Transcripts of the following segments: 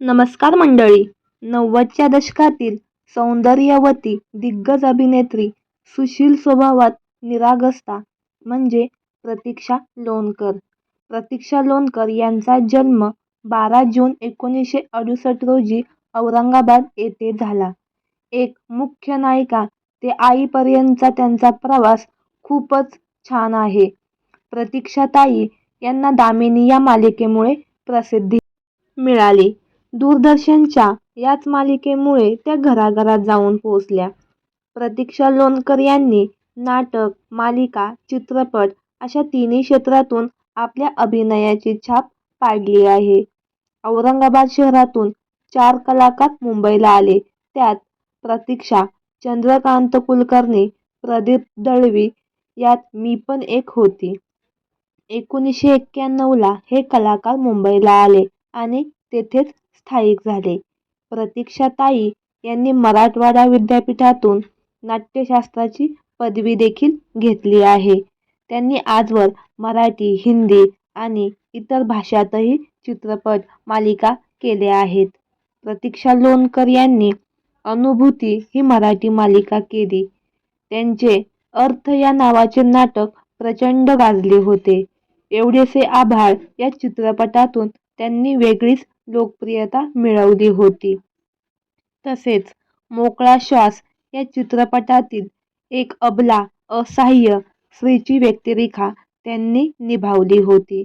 नमस्कार मंडळी नव्वदच्या दशकातील सौंदर्यवती दिग्गज अभिनेत्री सुशील स्वभावात निरागसता म्हणजे प्रतीक्षा लोणकर प्रतीक्षा लोणकर यांचा जन्म बारा जून एकोणीसशे अडुसष्ट रोजी औरंगाबाद येथे झाला. एक मुख्य नायिका ते आईपर्यंतचा त्यांचा प्रवास खूपच छान आहे. प्रतीक्षाताई यांना दामिनी या मालिकेमुळे प्रसिद्धी मिळाली. दूरदर्शनच्या याच मालिकेमुळे त्या घराघरात जाऊन पोहोचल्या. प्रतीक्षा लोणकर यांनी नाटक, मालिका, चित्रपट अशा तिन्ही क्षेत्रातून आपल्या अभिनयाची छाप पाडली आहे. औरंगाबाद शहरातून चार कलाकार मुंबईला आले त्यात प्रतीक्षा, चंद्रकांत कुलकर्णी, प्रदीप दळवी यात मी पण एक होती. एकोणीसशे एक्क्याण्णवला हे कलाकार मुंबईला आले आणि तेथेच स्थायिक झाले. प्रतीक्षाताई यांनी मराठवाडा विद्यापीठातून नाट्यशास्त्राची पदवी देखील घेतली आहे. त्यांनी आजवर मराठी, हिंदी आणि इतर भाषांतही चित्रपट, मालिका केल्या आहेत. प्रतीक्षा लोणकर यांनी अनुभूती ही मराठी मालिका केली. त्यांचे अर्थ या नावाचे नाटक प्रचंड गाजले होते. एवढेसे आभाळ या चित्रपटातून त्यांनी वेगळीच लोकप्रियता मिळवली होती. तसेच मोकळा श्वास या चित्रपटातील एक अबला, असहाय्य स्त्रीची व्यक्तिरेखा त्यांनी निभावली होती.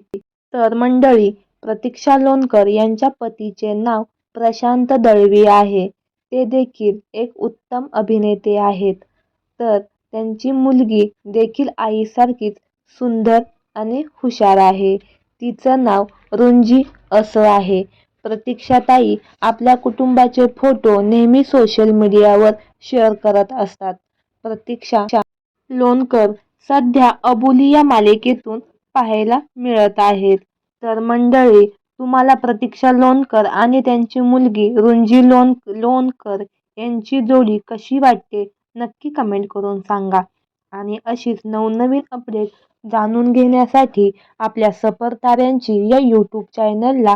तर मंडळी, प्रतीक्षा लोणकर यांच्या पतीचे नाव प्रशांत दळवी आहे. ते देखील एक उत्तम अभिनेते आहेत. तर त्यांची मुलगी देखील आईसारखीच सुंदर आणि हुशार आहे. तिचं नाव रुंजी असं आहे. प्रतीक्षाताई आपल्या कुटुंबाचे फोटो नेहमी सोशल मीडियावर शेअर करत असतात. प्रतीक्षा लोणकर सध्या अबुली या मालिकेतून पाहायला मिळत आहेत. तर मंडळी, तुम्हाला प्रतीक्षा लोणकर आणि त्यांची मुलगी रुंजी लोणकर यांची जोडी कशी वाटते नक्की कमेंट करून सांगा. आणि अशीच नवनवीन अपडेट जाणून घेण्यासाठी आपल्या सफरताऱ्यांची या यूट्यूब चॅनलला